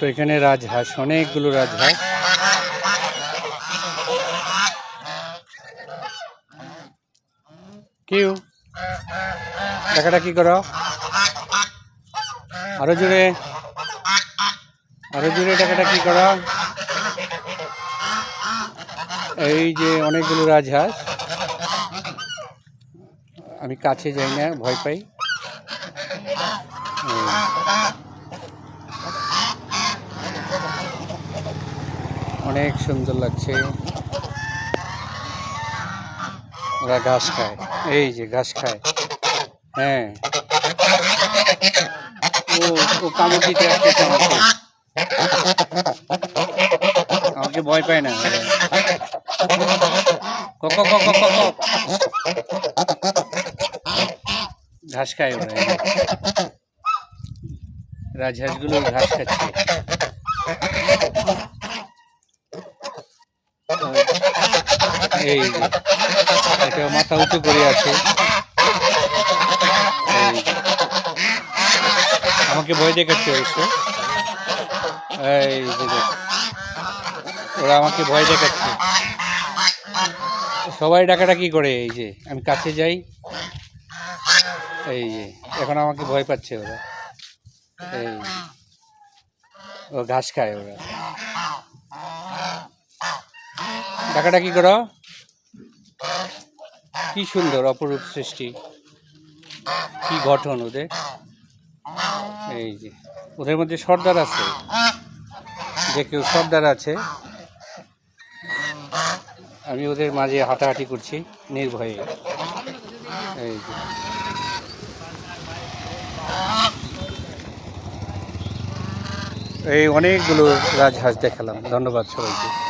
তো এখানে রাজহাঁস অনেকগুলো রাজহাঁস কেউ? টাকাটা কি করো? আরও জুড়ে আরও জুড়ে টাকাটা কি করো? এই যে অনেকগুলো রাজহাঁস আমি কাছে যাই না, ভয় পাই। অনেক সুন্দর লাগছে। ওরা ঘাস খায়। এই যে ঘাস খায়। হ্যাঁ। আমাকে ভয় পায় না। ঘাস খায় ওরা। রাজহাঁসগুলো ঘাস খাচ্ছে। এই এটা মাথা উঁচু করে আছে। আমাকে ভয় দেখাচ্ছে অবশ্য। এই ওরা আমাকে ভয় দেখাচ্ছে। সবাই ডাকাডাকি করে, এই যে, আমি কাছে যাই। এই যে এখন আমাকে ভয় পাচ্ছে ওরা। এই, ও ঘাস খায় ওরা। ডাকাডাকি করো। কি সুন্দর অপরূপ সৃষ্টি। কি গঠন ওদের। এই যে, ওদের মধ্যে সর্দার আছে। যে কেউ সর্দার আছে। আমি ওদের মাঝে হাঁটাহাঁটি করছি, নির্ভয়ে। এই যে। এই অনেকগুলো রাজহাঁস দেখালাম। ধন্যবাদ সবাইকে।